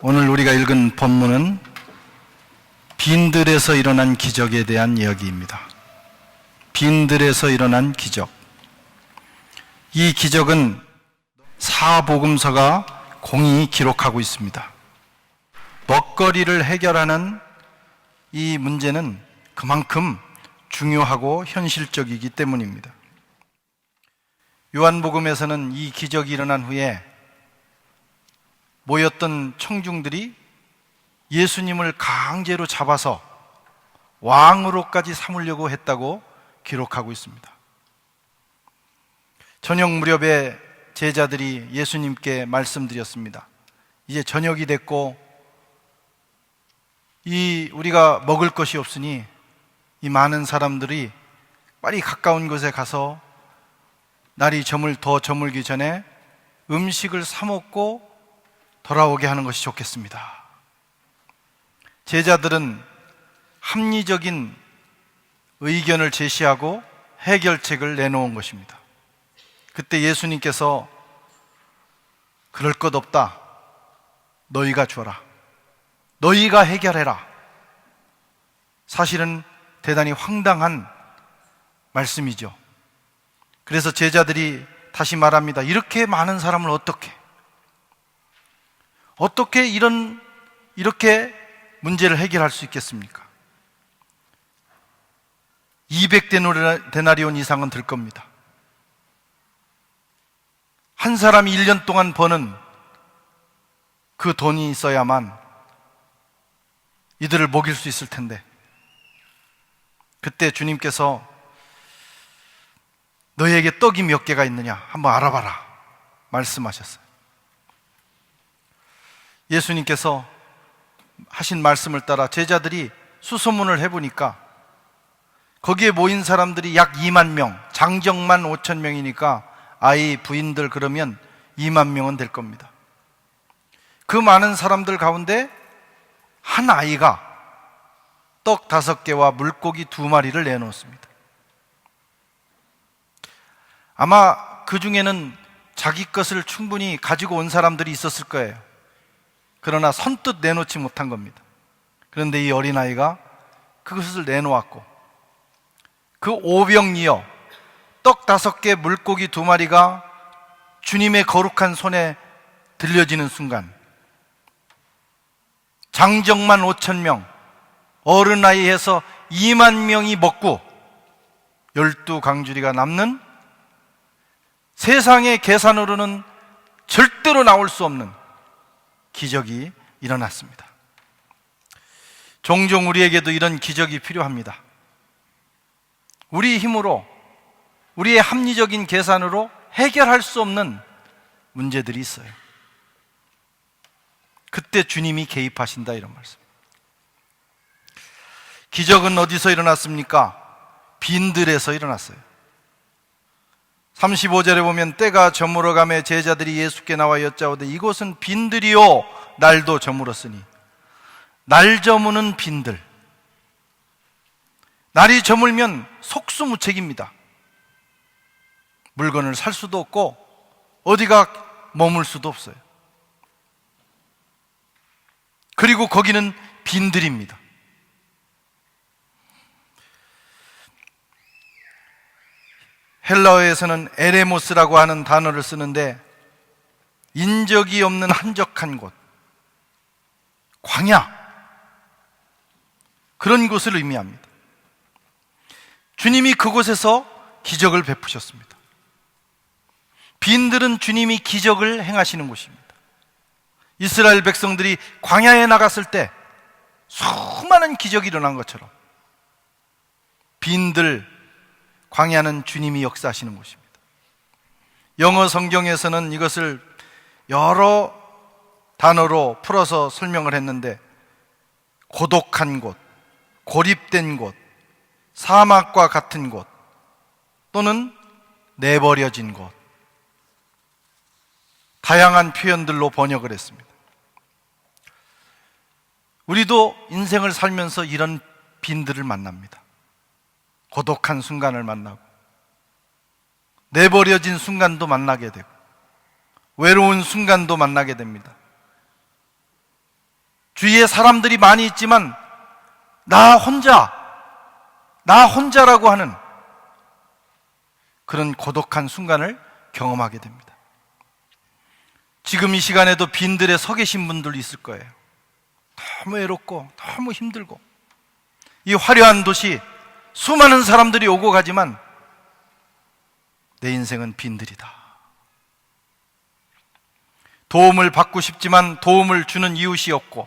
오늘 우리가 읽은 본문은 빈들에서 일어난 기적에 대한 이야기입니다. 빈들에서 일어난 기적. 이 기적은 사복음서가 공히 기록하고 있습니다. 먹거리를 해결하는 이 문제는 그만큼 중요하고 현실적이기 때문입니다. 요한복음에서는 이 기적이 일어난 후에 모였던 청중들이 예수님을 강제로 잡아서 왕으로까지 삼으려고 했다고 기록하고 있습니다. 저녁 무렵에 제자들이 예수님께 말씀드렸습니다. 이제 저녁이 됐고 이 우리가 먹을 것이 없으니 이 많은 사람들이 빨리 가까운 곳에 가서 날이 저물 더 저물기 전에 음식을 사 먹고 돌아오게 하는 것이 좋겠습니다. 제자들은 합리적인 의견을 제시하고 해결책을 내놓은 것입니다. 그때 예수님께서 그럴 것 없다. 너희가 줘라. 너희가 해결해라. 사실은 대단히 황당한 말씀이죠. 그래서 제자들이 다시 말합니다. 이렇게 많은 사람을 어떻게, 어떻게 이런, 이렇게 문제를 해결할 수 있겠습니까? 200데나리온 이상은 들 겁니다. 한 사람이 1년 동안 버는 그 돈이 있어야만 이들을 먹일 수 있을 텐데. 그때 주님께서 너희에게 떡이 몇 개가 있느냐? 한번 알아봐라. 말씀하셨어요. 예수님께서 하신 말씀을 따라 제자들이 수소문을 해보니까 거기에 모인 사람들이 약 2만 명, 장정만 5천 명이니까 아이, 부인들 그러면 2만 명은 될 겁니다. 그 많은 사람들 가운데 한 아이가 떡 다섯 개와 물고기 두 마리를 내놓습니다. 아마 그 중에는 자기 것을 충분히 가지고 온 사람들이 있었을 거예요. 그러나 선뜻 내놓지 못한 겁니다. 그런데 이 어린아이가 그것을 내놓았고 그 오병이어 떡 다섯 개 물고기 두 마리가 주님의 거룩한 손에 들려지는 순간 장정만 5천 명 어른 나이에서 2만 명이 먹고 열두 강주리가 남는 세상의 계산으로는 절대로 나올 수 없는 기적이 일어났습니다. 종종 우리에게도 이런 기적이 필요합니다. 우리 힘으로, 우리의 합리적인 계산으로 해결할 수 없는 문제들이 있어요. 그때 주님이 개입하신다 이런 말씀. 기적은 어디서 일어났습니까? 빈들에서 일어났어요. 35절에 보면 때가 저물어가며 제자들이 예수께 나와 여짜오되 이곳은 빈들이요 날도 저물었으니 날 저무는 빈들 날이 저물면 속수무책입니다. 물건을 살 수도 없고 어디가 머물 수도 없어요. 그리고 거기는 빈들입니다. 헬라어에서는 에레모스라고 하는 단어를 쓰는데 인적이 없는 한적한 곳, 광야, 그런 곳을 의미합니다. 주님이 그곳에서 기적을 베푸셨습니다. 빈들은 주님이 기적을 행하시는 곳입니다. 이스라엘 백성들이 광야에 나갔을 때 수많은 기적이 일어난 것처럼 빈들 광야는 주님이 역사하시는 곳입니다. 영어 성경에서는 이것을 여러 단어로 풀어서 설명을 했는데 고독한 곳, 고립된 곳, 사막과 같은 곳 또는 내버려진 곳 다양한 표현들로 번역을 했습니다. 우리도 인생을 살면서 이런 빈들을 만납니다. 고독한 순간을 만나고 내버려진 순간도 만나게 되고 외로운 순간도 만나게 됩니다. 주위에 사람들이 많이 있지만 나 혼자, 나 혼자라고 하는 그런 고독한 순간을 경험하게 됩니다. 지금 이 시간에도 빈들에 서 계신 분들 있을 거예요. 너무 외롭고 너무 힘들고 이 화려한 도시 수많은 사람들이 오고 가지만 내 인생은 빈들이다. 도움을 받고 싶지만 도움을 주는 이웃이 없고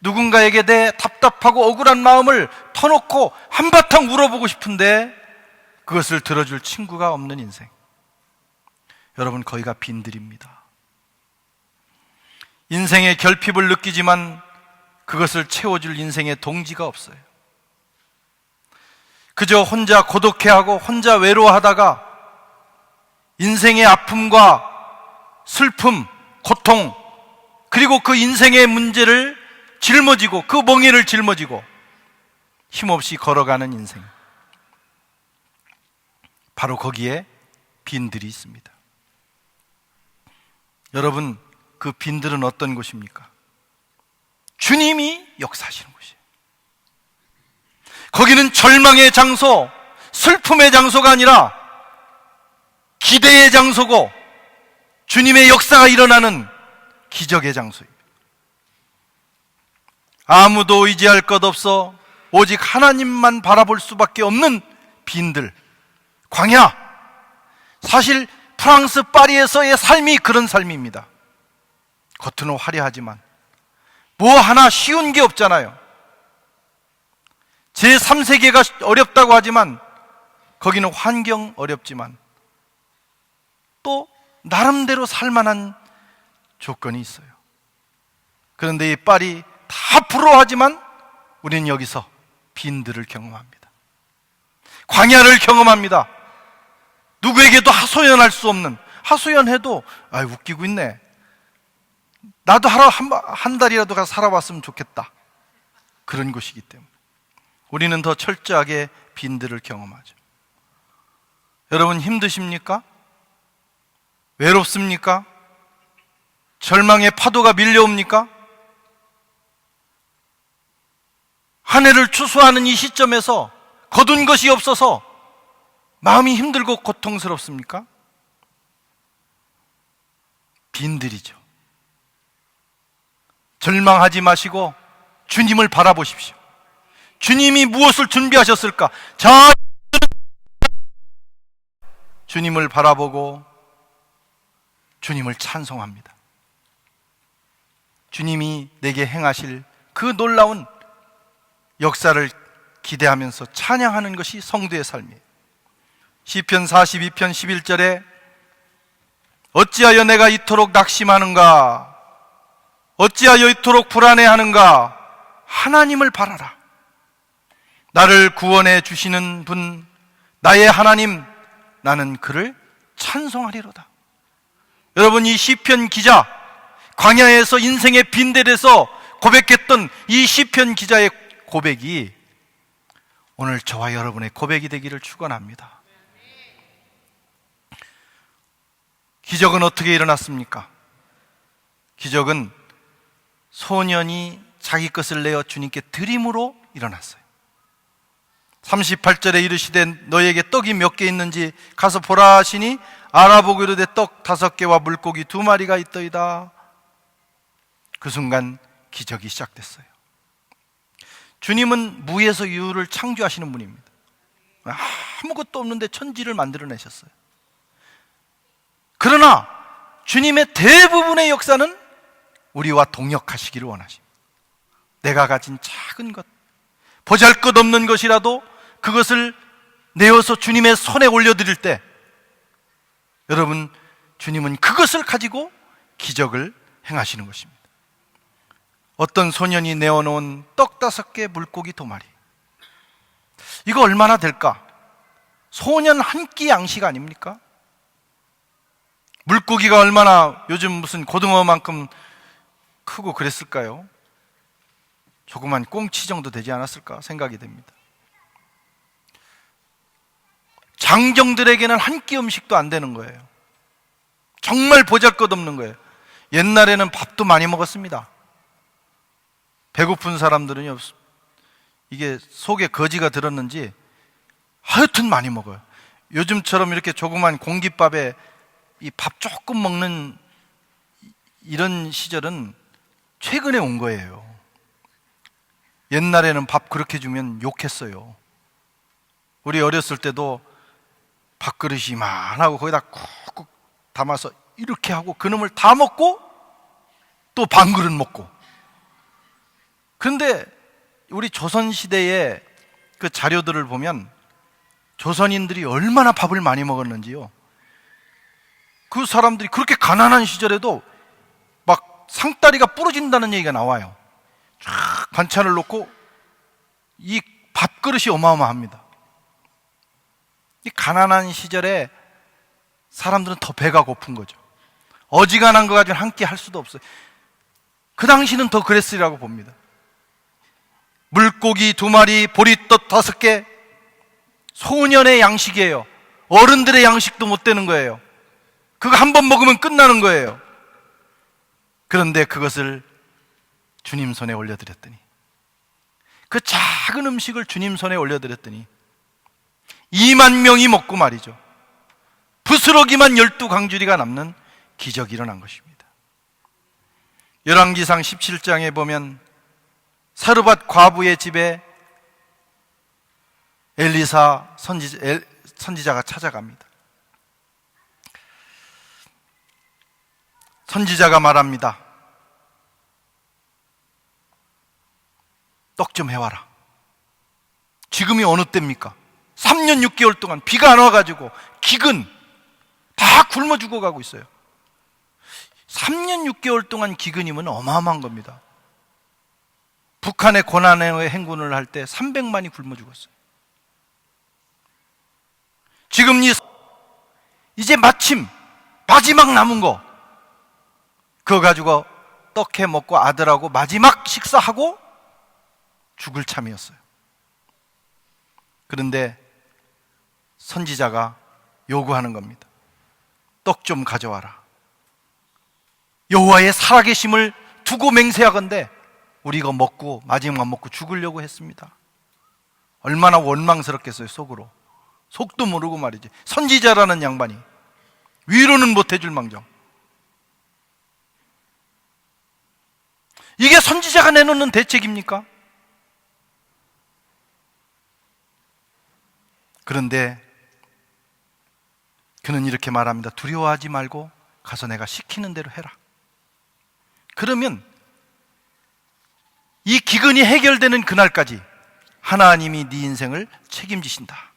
누군가에게 내 답답하고 억울한 마음을 터놓고 한바탕 울어보고 싶은데 그것을 들어줄 친구가 없는 인생. 여러분, 거기가 빈들입니다. 인생의 결핍을 느끼지만 그것을 채워줄 인생의 동지가 없어요. 그저 혼자 고독해하고 혼자 외로워하다가 인생의 아픔과 슬픔, 고통, 그리고 그 인생의 문제를 짊어지고 그 멍에를 짊어지고 힘없이 걸어가는 인생. 바로 거기에 빈들이 있습니다. 여러분, 그 빈들은 어떤 곳입니까? 주님이 역사하시는 곳이에요. 거기는 절망의 장소, 슬픔의 장소가 아니라 기대의 장소고 주님의 역사가 일어나는 기적의 장소입니다. 아무도 의지할 것 없어 오직 하나님만 바라볼 수밖에 없는 빈들, 광야. 사실 프랑스 파리에서의 삶이 그런 삶입니다. 겉으로 화려하지만 뭐 하나 쉬운 게 없잖아요. 제 3세계가 어렵다고 하지만 거기는 환경 어렵지만 또 나름대로 살만한 조건이 있어요. 그런데 이 파리 다 부러워하지만 우리는 여기서 빈들을 경험합니다. 광야를 경험합니다. 누구에게도 하소연할 수 없는 하소연해도 아 웃기고 있네. 나도 하루 한, 한 달이라도 가서 살아봤으면 좋겠다. 그런 곳이기 때문에 우리는 더 철저하게 빈들을 경험하죠. 여러분 힘드십니까? 외롭습니까? 절망의 파도가 밀려옵니까? 한 해를 추수하는 이 시점에서 거둔 것이 없어서 마음이 힘들고 고통스럽습니까? 빈들이죠. 절망하지 마시고 주님을 바라보십시오. 주님이 무엇을 준비하셨을까? 자, 주님을 바라보고 주님을 찬송합니다. 주님이 내게 행하실 그 놀라운 역사를 기대하면서 찬양하는 것이 성도의 삶이에요. 시편 42편 11절에 어찌하여 내가 이토록 낙심하는가? 어찌하여 이토록 불안해하는가? 하나님을 바라라. 나를 구원해 주시는 분, 나의 하나님, 나는 그를 찬송하리로다. 여러분, 이 시편 기자, 광야에서 인생의 빈대에서 고백했던 이 시편 기자의 고백이 오늘 저와 여러분의 고백이 되기를 축원합니다. 기적은 어떻게 일어났습니까? 기적은 소년이 자기 것을 내어 주님께 드림으로 일어났어요. 38절에 이르시되 너에게 떡이 몇 개 있는지 가서 보라 하시니 알아보고 이르되 떡 다섯 개와 물고기 두 마리가 있더이다. 그 순간 기적이 시작됐어요. 주님은 무에서 유를 창조하시는 분입니다. 아무것도 없는데 천지를 만들어내셨어요. 그러나 주님의 대부분의 역사는 우리와 동역하시기를 원하십니다. 내가 가진 작은 것, 보잘 것 없는 것이라도 그것을 내어서 주님의 손에 올려드릴 때, 여러분, 주님은 그것을 가지고 기적을 행하시는 것입니다. 어떤 소년이 내어놓은 떡 다섯 개, 물고기 두 마리. 이거 얼마나 될까? 소년 한 끼 양식 아닙니까? 물고기가 얼마나 요즘 무슨 고등어만큼 크고 그랬을까요? 조그만 꽁치 정도 되지 않았을까 생각이 됩니다. 장정들에게는 한 끼 음식도 안 되는 거예요. 정말 보잘 것 없는 거예요. 옛날에는 밥도 많이 먹었습니다. 배고픈 사람들은요, 이게 속에 거지가 들었는지 하여튼 많이 먹어요. 요즘처럼 이렇게 조그만 공깃밥에 이 밥 조금 먹는 이런 시절은 최근에 온 거예요. 옛날에는 밥 그렇게 주면 욕했어요. 우리 어렸을 때도 밥그릇이 이만하고 거기다 쿡쿡 담아서 이렇게 하고 그놈을 다 먹고 또 반 그릇 먹고. 그런데 우리 조선시대의 그 자료들을 보면 조선인들이 얼마나 밥을 많이 먹었는지요. 그 사람들이 그렇게 가난한 시절에도 막 상다리가 부러진다는 얘기가 나와요. 쫙 반찬을 놓고 이 밥그릇이 어마어마합니다. 이 가난한 시절에 사람들은 더 배가 고픈 거죠. 어지간한 거 가지고 한 끼 할 수도 없어요. 그 당시는 더 그랬으리라고 봅니다. 물고기 두 마리, 보리떡 다섯 개, 소년의 양식이에요. 어른들의 양식도 못 되는 거예요. 그거 한 번 먹으면 끝나는 거예요. 그런데 그것을 주님 손에 올려드렸더니, 그 작은 음식을 주님 손에 올려드렸더니, 2만 명이 먹고 말이죠. 부스러기만 열두 강주리가 남는 기적이 일어난 것입니다. 열왕기상 17장에 보면 사르밧 과부의 집에 엘리사 선지, 엘, 선지자가 찾아갑니다. 선지자가 말합니다. 떡 좀 해와라. 지금이 어느 때입니까? 3년 6개월 동안 비가 안 와가지고 기근 다 굶어 죽어가고 있어요. 3년 6개월 동안 기근이면 어마어마한 겁니다. 북한의 고난의 행군을 할 때 300만이 굶어 죽었어요. 지금 이 이제 마침 마지막 남은 거 그거 가지고 떡해 먹고 아들하고 마지막 식사하고 죽을 참이었어요. 그런데 선지자가 요구하는 겁니다. 떡 좀 가져와라. 여호와의 살아계심을 두고 맹세하건대 우리 이거 먹고 마지막 먹고 죽으려고 했습니다. 얼마나 원망스럽겠어요 속으로. 속도 모르고 말이지. 선지자라는 양반이 위로는 못 해줄 망정. 이게 선지자가 내놓는 대책입니까? 그런데 그는 이렇게 말합니다. 두려워하지 말고 가서 내가 시키는 대로 해라. 그러면 이 기근이 해결되는 그날까지 하나님이 네 인생을 책임지신다.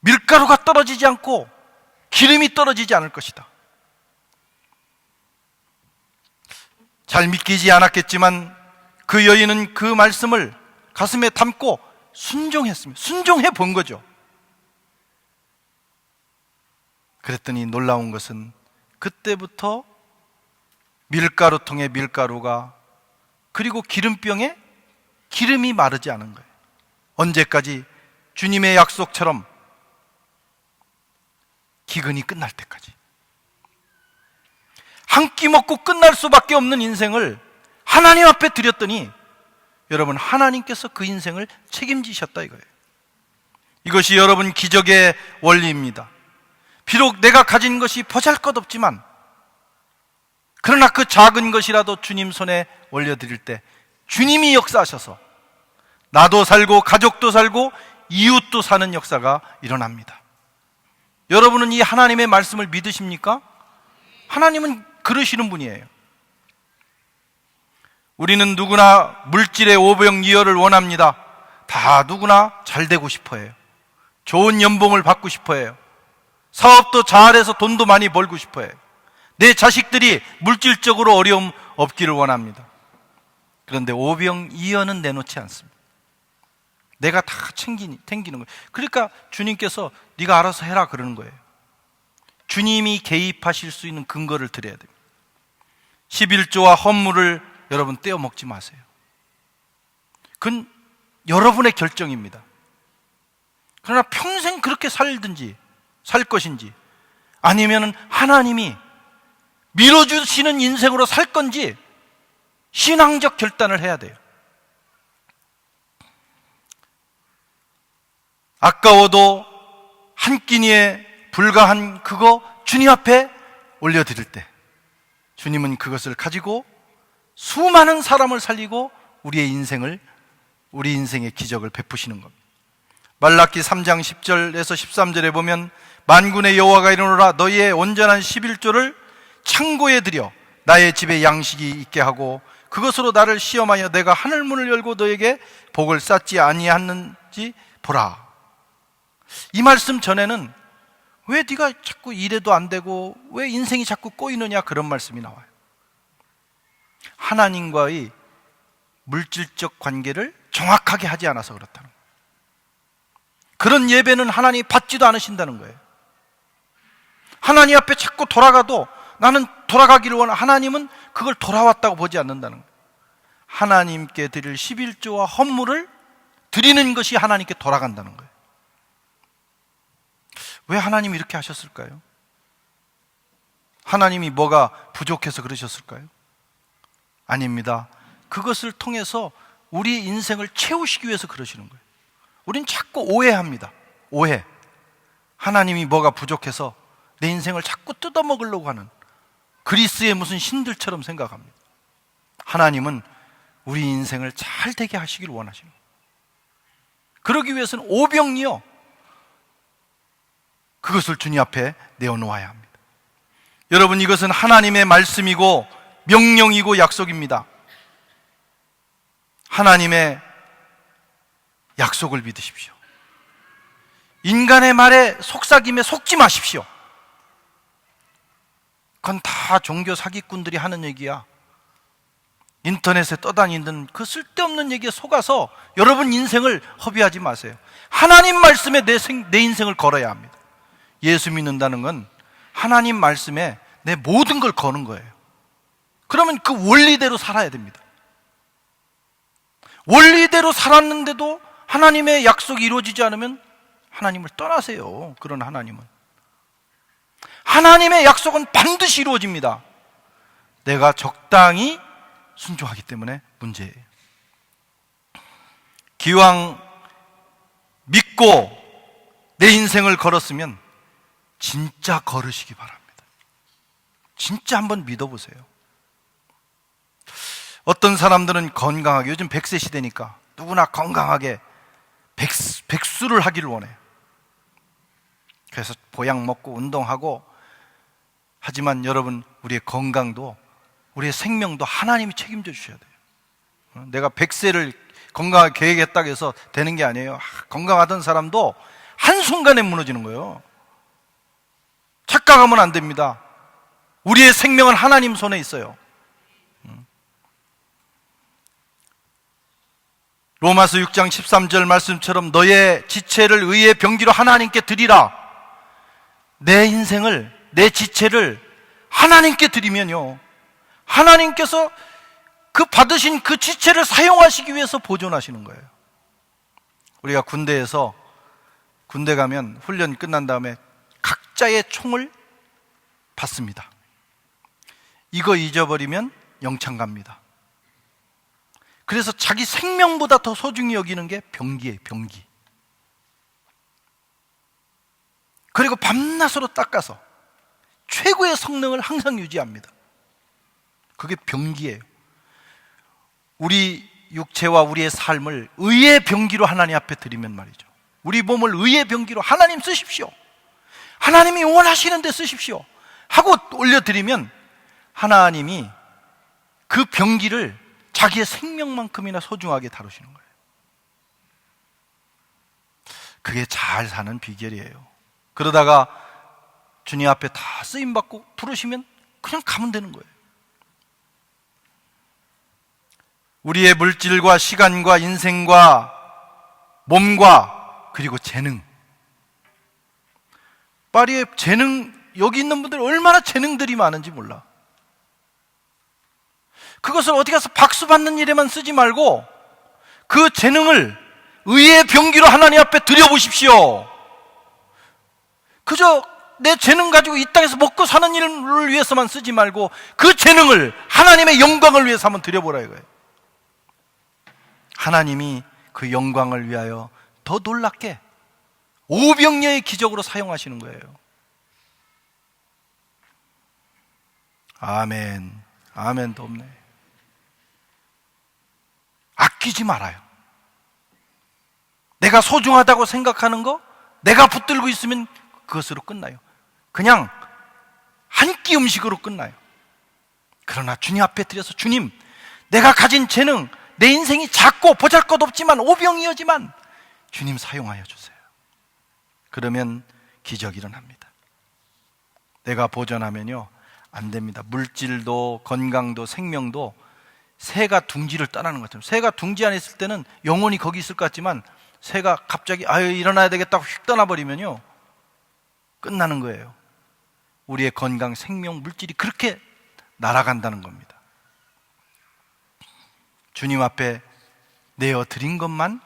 밀가루가 떨어지지 않고 기름이 떨어지지 않을 것이다. 잘 믿기지 않았겠지만 그 여인은 그 말씀을 가슴에 담고 순종했습니다. 순종해 본 거죠. 그랬더니 놀라운 것은 그때부터 밀가루통에 밀가루가 그리고 기름병에 기름이 마르지 않은 거예요. 언제까지 주님의 약속처럼 기근이 끝날 때까지. 한 끼 먹고 끝날 수밖에 없는 인생을 하나님 앞에 드렸더니 여러분 하나님께서 그 인생을 책임지셨다 이거예요. 이것이 여러분 기적의 원리입니다. 비록 내가 가진 것이 보잘것없지만 그러나 그 작은 것이라도 주님 손에 올려 드릴 때 주님이 역사하셔서 나도 살고 가족도 살고 이웃도 사는 역사가 일어납니다. 여러분은 이 하나님의 말씀을 믿으십니까? 하나님은 그러시는 분이에요. 우리는 누구나 물질의 오병이어를 원합니다. 다 누구나 잘 되고 싶어 해요. 좋은 연봉을 받고 싶어 해요. 사업도 잘해서 돈도 많이 벌고 싶어 해요. 내 자식들이 물질적으로 어려움 없기를 원합니다. 그런데 오병이어는 내놓지 않습니다. 내가 다 챙기는 거예요. 그러니까 주님께서 네가 알아서 해라 그러는 거예요. 주님이 개입하실 수 있는 근거를 드려야 됩니다. 11조와 헌물을 여러분 떼어 먹지 마세요. 그건 여러분의 결정입니다. 그러나 평생 그렇게 살든지 살 것인지 아니면 하나님이 밀어주시는 인생으로 살 건지 신앙적 결단을 해야 돼요. 아까워도 한 끼니에 불과한 그거 주님 앞에 올려드릴 때 주님은 그것을 가지고 수많은 사람을 살리고 우리의 인생을 우리 인생의 기적을 베푸시는 겁니다. 말라기 3장 10절에서 13절에 보면 만군의 여호와가 이르노라 너희의 온전한 11조를 창고에 들여 나의 집에 양식이 있게 하고 그것으로 나를 시험하여 내가 하늘 문을 열고 너에게 복을 쌓지 아니하는지 보라. 이 말씀 전에는 왜 네가 자꾸 이래도 안 되고 왜 인생이 자꾸 꼬이느냐 그런 말씀이 나와요. 하나님과의 물질적 관계를 정확하게 하지 않아서 그렇다는 거예요. 그런 예배는 하나님이 받지도 않으신다는 거예요. 하나님 앞에 자꾸 돌아가도 나는 돌아가기를 원하 하나님은 그걸 돌아왔다고 보지 않는다는 거예요. 하나님께 드릴 11조와 헌물을 드리는 것이 하나님께 돌아간다는 거예요. 왜 하나님이 이렇게 하셨을까요? 하나님이 뭐가 부족해서 그러셨을까요? 아닙니다. 그것을 통해서 우리 인생을 채우시기 위해서 그러시는 거예요. 우린 자꾸 오해합니다. 오해. 하나님이 뭐가 부족해서 내 인생을 자꾸 뜯어먹으려고 하는 그리스의 무슨 신들처럼 생각합니다. 하나님은 우리 인생을 잘 되게 하시길 원하시는 거예요. 그러기 위해서는 오병이요. 그것을 주님 앞에 내어놓아야 합니다. 여러분, 이것은 하나님의 말씀이고 명령이고 약속입니다. 하나님의 약속을 믿으십시오. 인간의 말에 속삭임에 속지 마십시오. 그건 다 종교 사기꾼들이 하는 얘기야. 인터넷에 떠다니는 그 쓸데없는 얘기에 속아서 여러분 인생을 허비하지 마세요. 하나님 말씀에 내, 생, 내 인생을 걸어야 합니다. 예수 믿는다는 건 하나님 말씀에 내 모든 걸 거는 거예요. 그러면 그 원리대로 살아야 됩니다. 원리대로 살았는데도 하나님의 약속이 이루어지지 않으면 하나님을 떠나세요. 그런 하나님은. 하나님의 약속은 반드시 이루어집니다. 내가 적당히 순종하기 때문에 문제예요. 기왕 믿고 내 인생을 걸었으면 진짜 걸으시기 바랍니다. 진짜 한번 믿어보세요. 어떤 사람들은 건강하게, 요즘 100세 시대니까 누구나 건강하게 백수, 백수를 하기를 원해요. 그래서 보약 먹고 운동하고 하지만 여러분, 우리의 건강도 우리의 생명도 하나님이 책임져 주셔야 돼요. 내가 100세를 건강하게 계획했다고 해서 되는 게 아니에요. 건강하던 사람도 한순간에 무너지는 거예요. 착각하면 안 됩니다. 우리의 생명은 하나님 손에 있어요. 로마서 6장 13절 말씀처럼 너의 지체를 의의 병기로 하나님께 드리라. 내 인생을, 내 지체를 하나님께 드리면요. 하나님께서 그 받으신 그 지체를 사용하시기 위해서 보존하시는 거예요. 우리가 군대에서 군대 가면 훈련 끝난 다음에 각자의 총을 받습니다. 이거 잊어버리면 영창 갑니다. 그래서 자기 생명보다 더 소중히 여기는 게 병기예요, 병기. 그리고 밤낮으로 닦아서 최고의 성능을 항상 유지합니다. 그게 병기예요. 우리 육체와 우리의 삶을 의의 병기로 하나님 앞에 드리면 말이죠. 우리 몸을 의의 병기로 하나님 쓰십시오. 하나님이 원하시는 데 쓰십시오. 하고 올려드리면 하나님이 그 병기를 자기의 생명만큼이나 소중하게 다루시는 거예요. 그게 잘 사는 비결이에요. 그러다가 주님 앞에 다 쓰임 받고 부르시면 그냥 가면 되는 거예요. 우리의 물질과 시간과 인생과 몸과 그리고 재능. 파리에 재능, 여기 있는 분들 얼마나 재능들이 많은지 몰라. 그것을 어디 가서 박수 받는 일에만 쓰지 말고 그 재능을 의의 병기로 하나님 앞에 드려보십시오. 그저 내 재능 가지고 이 땅에서 먹고 사는 일을 위해서만 쓰지 말고 그 재능을 하나님의 영광을 위해서 한번 드려보라 이거예요. 하나님이 그 영광을 위하여 더 놀랍게 오병녀의 기적으로 사용하시는 거예요. 아멘. 아멘도 없네. 아끼지 말아요. 내가 소중하다고 생각하는 거, 내가 붙들고 있으면 그것으로 끝나요. 그냥 한 끼 음식으로 끝나요. 그러나 주님 앞에 드려서 주님, 내가 가진 재능, 내 인생이 작고 보잘 것 없지만 오병이어지만 주님 사용하여 주세요. 그러면 기적이 일어납니다. 내가 보전하면요, 안 됩니다. 물질도 건강도 생명도 새가 둥지를 떠나는 것처럼 새가 둥지 안에 있을 때는 영원히 거기 있을 것 같지만 새가 갑자기 아유 일어나야 되겠다고 휙 떠나버리면요 끝나는 거예요. 우리의 건강, 생명, 물질이 그렇게 날아간다는 겁니다. 주님 앞에 내어 드린 것만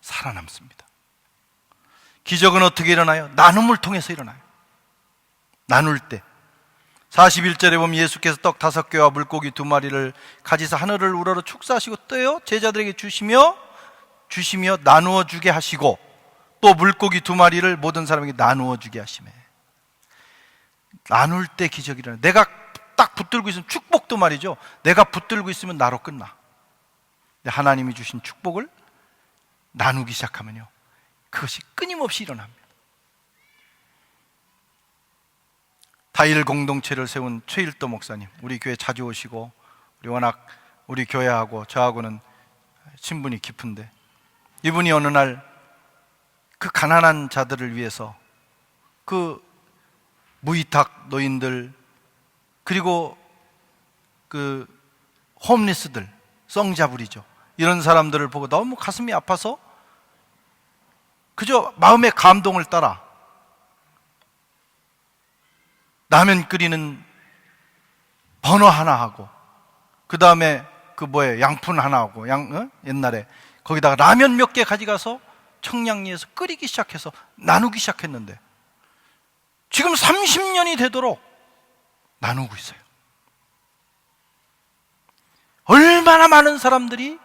살아남습니다. 기적은 어떻게 일어나요? 나눔을 통해서 일어나요. 나눌 때. 41절에 보면 예수께서 떡 다섯 개와 물고기 두 마리를 가지사 하늘을 우러러 축사하시고 떼어 제자들에게 주시며 주시며 나누어 주게 하시고 또 물고기 두 마리를 모든 사람에게 나누어 주게 하시매 나눌 때 기적이 일어나 내가 딱 붙들고 있으면 축복도 말이죠. 내가 붙들고 있으면 나로 끝나. 하나님이 주신 축복을 나누기 시작하면요. 그것이 끊임없이 일어납니다 다일 공동체를 세운 최일도 목사님, 우리 교회 자주 오시고, 우리 워낙 우리 교회하고 저하고는 친분이 깊은데, 이분이 어느 날 그 가난한 자들을 위해서 그 무이탁 노인들, 그리고 그 홈리스들, 썽자부리죠. 이런 사람들을 보고 너무 가슴이 아파서 그저 마음의 감동을 따라 라면 끓이는 버너 하나 하고 그 다음에 그 뭐예요 양푼 하나 하고 양 어? 옛날에 거기다가 라면 몇 개 가져가서 청량리에서 끓이기 시작해서 나누기 시작했는데 지금 30년이 되도록 나누고 있어요. 얼마나 많은 사람들이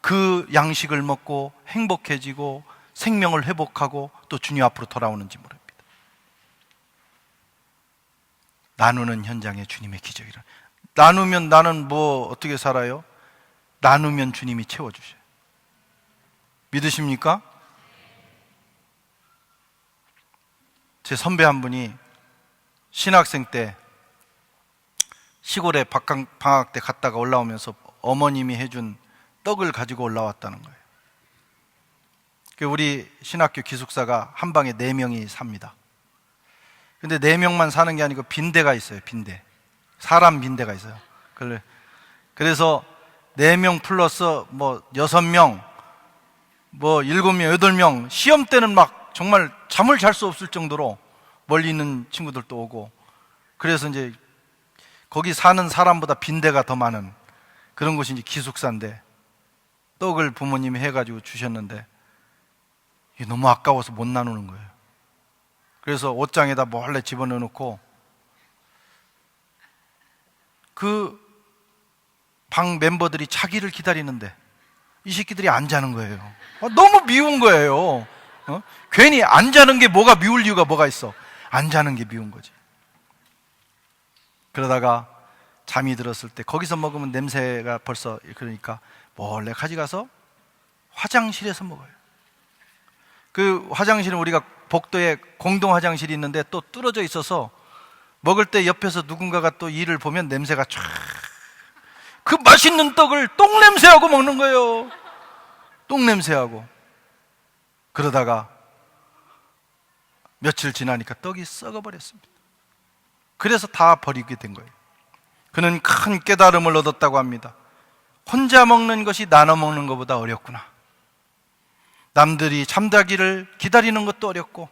그 양식을 먹고 행복해지고 생명을 회복하고 또 주님 앞으로 돌아오는지 모릅니다. 나누는 현장에 주님의 기적이 일어나. 나누면 나는 뭐 어떻게 살아요? 나누면 주님이 채워주셔요. 믿으십니까? 제 선배 한 분이 신학생 때 시골에 방학 때 갔다가 올라오면서 어머님이 해준 떡을 가지고 올라왔다는 거예요. 그 우리 신학교 기숙사가 한 방에 네 명이 삽니다. 근데 네 명만 사는 게 아니고 빈대가 있어요. 빈대. 사람 빈대가 있어요. 그래서 네 명 플러스 뭐 여섯 명, 뭐 일곱 명, 여덟 명 시험 때는 막 정말 잠을 잘 수 없을 정도로 멀리 있는 친구들도 오고 그래서 이제 거기 사는 사람보다 빈대가 더 많은 그런 곳이 이제 기숙사인데 떡을 부모님이 해가지고 주셨는데 너무 아까워서 못 나누는 거예요. 그래서 옷장에다 몰래 집어넣어 놓고 그 방 멤버들이 자기를 기다리는데 이 새끼들이 안 자는 거예요. 아, 너무 미운 거예요. 어? 괜히 안 자는 게 뭐가 미울 이유가 뭐가 있어? 안 자는 게 미운 거지. 그러다가 잠이 들었을 때 거기서 먹으면 냄새가 벌써 그러니까 몰래 가져가서 화장실에서 먹어요. 그 화장실은 우리가 복도에 공동 화장실이 있는데 또 뚫어져 있어서 먹을 때 옆에서 누군가가 또 이를 보면 냄새가 쫙. 그 맛있는 떡을 똥 냄새하고 먹는 거예요. 똥 냄새하고. 그러다가 며칠 지나니까 떡이 썩어버렸습니다. 그래서 다 버리게 된 거예요. 그는 큰 깨달음을 얻었다고 합니다. 혼자 먹는 것이 나눠 먹는 것보다 어렵구나. 남들이 잠자기를 기다리는 것도 어렵고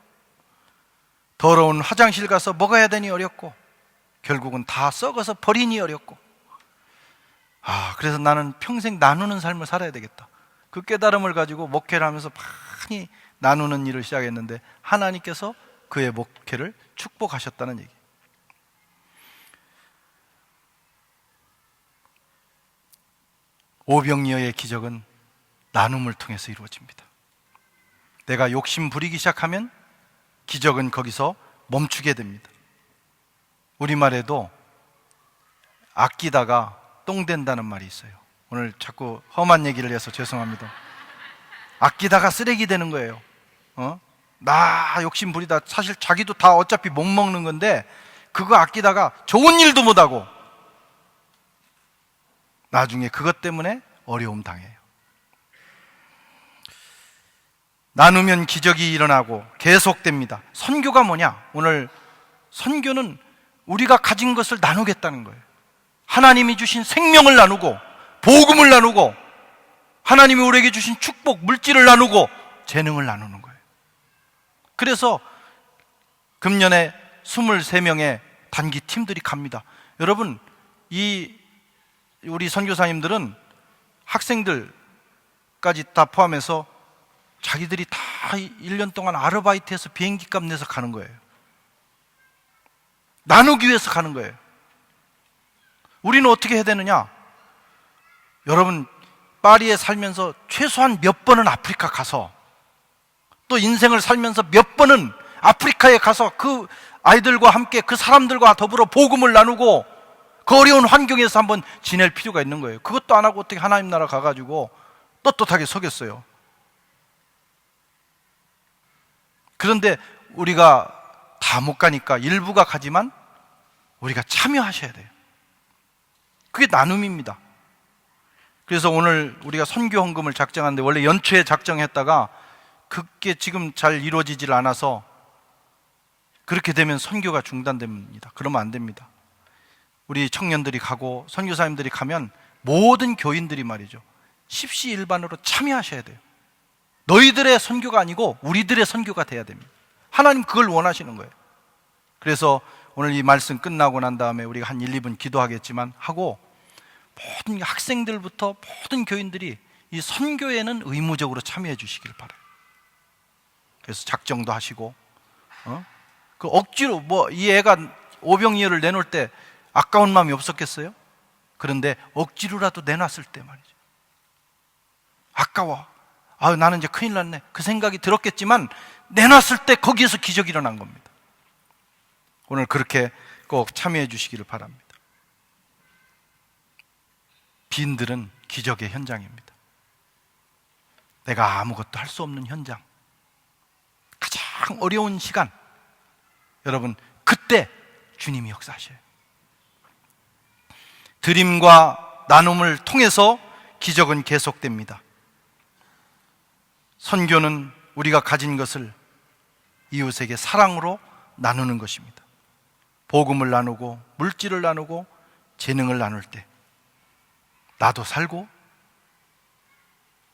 더러운 화장실 가서 먹어야 되니 어렵고 결국은 다 썩어서 버리니 어렵고 아 그래서 나는 평생 나누는 삶을 살아야 되겠다 그 깨달음을 가지고 목회를 하면서 많이 나누는 일을 시작했는데 하나님께서 그의 목회를 축복하셨다는 얘기. 오병이어의 기적은 나눔을 통해서 이루어집니다. 내가 욕심 부리기 시작하면 기적은 거기서 멈추게 됩니다. 우리말에도 아끼다가 똥 된다는 말이 있어요. 오늘 자꾸 험한 얘기를 해서 죄송합니다. 아끼다가 쓰레기 되는 거예요. 어? 나 욕심 부리다 사실 자기도 다 어차피 못 먹는 건데 그거 아끼다가 좋은 일도 못 하고 나중에 그것 때문에 어려움 당해요. 나누면 기적이 일어나고 계속됩니다. 선교가 뭐냐? 오늘 선교는 우리가 가진 것을 나누겠다는 거예요. 하나님이 주신 생명을 나누고 복음을 나누고 하나님이 우리에게 주신 축복, 물질을 나누고 재능을 나누는 거예요. 그래서 금년에 23명의 단기 팀들이 갑니다. 여러분, 이 우리 선교사님들은 학생들까지 다 포함해서 자기들이 다 1년 동안 아르바이트해서 비행기 값 내서 가는 거예요. 나누기 위해서 가는 거예요. 우리는 어떻게 해야 되느냐? 여러분, 파리에 살면서 최소한 몇 번은 아프리카 가서 또 인생을 살면서 몇 번은 아프리카에 가서 그 아이들과 함께 그 사람들과 더불어 복음을 나누고 그 어려운 환경에서 한번 지낼 필요가 있는 거예요. 그것도 안 하고 어떻게 하나님 나라 가가지고 떳떳하게 서겠어요. 그런데 우리가 다 못 가니까 일부가 가지만 우리가 참여하셔야 돼요. 그게 나눔입니다. 그래서 오늘 우리가 선교 헌금을 작정하는데 원래 연초에 작정했다가 그게 지금 잘 이루어지질 않아서 그렇게 되면 선교가 중단됩니다. 그러면 안 됩니다. 우리 청년들이 가고 선교사님들이 가면 모든 교인들이 말이죠. 십시일반으로 참여하셔야 돼요. 너희들의 선교가 아니고 우리들의 선교가 돼야 됩니다. 하나님 그걸 원하시는 거예요. 그래서 오늘 이 말씀 끝나고 난 다음에 우리가 한 1, 2분 기도하겠지만 하고 모든 학생들부터 모든 교인들이 이 선교에는 의무적으로 참여해 주시길 바라요. 그래서 작정도 하시고 어? 그 억지로 뭐 이 애가 오병이어를 내놓을 때 아까운 마음이 없었겠어요? 그런데 억지로라도 내놨을 때 말이죠. 아까워. 아, 나는 이제 큰일 났네. 그 생각이 들었겠지만 내놨을 때 거기에서 기적이 일어난 겁니다. 오늘 그렇게 꼭 참여해 주시기를 바랍니다. 빈들은 기적의 현장입니다. 내가 아무것도 할 수 없는 현장. 가장 어려운 시간. 여러분, 그때 주님이 역사하셔요. 드림과 나눔을 통해서 기적은 계속됩니다. 선교는 우리가 가진 것을 이웃에게 사랑으로 나누는 것입니다. 복음을 나누고 물질을 나누고 재능을 나눌 때 나도 살고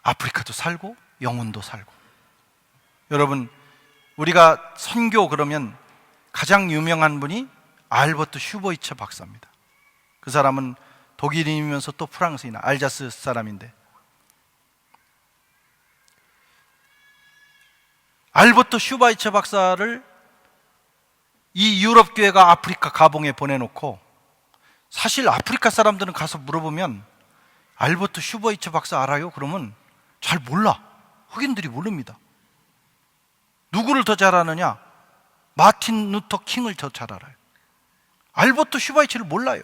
아프리카도 살고 영혼도 살고 여러분 우리가 선교 그러면 가장 유명한 분이 알버트 슈버이처 박사입니다. 그 사람은 독일인이면서 또 프랑스인 알자스 사람인데 알버트 슈바이처 박사를 이 유럽 교회가 아프리카 가봉에 보내놓고 사실 아프리카 사람들은 가서 물어보면 알버트 슈바이처 박사 알아요? 그러면 잘 몰라. 흑인들이 모릅니다. 누구를 더 잘 아느냐? 마틴 루터 킹을 더 잘 알아요. 알버트 슈바이처를 몰라요.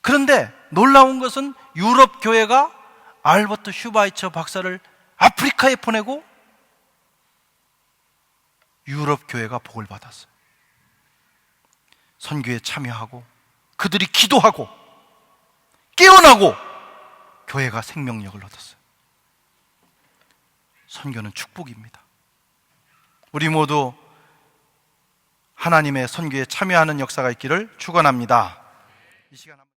그런데 놀라운 것은 유럽 교회가 알버트 슈바이처 박사를 아프리카에 보내고 유럽 교회가 복을 받았어요. 선교에 참여하고 그들이 기도하고 깨어나고 교회가 생명력을 얻었어요. 선교는 축복입니다. 우리 모두 하나님의 선교에 참여하는 역사가 있기를 축원합니다.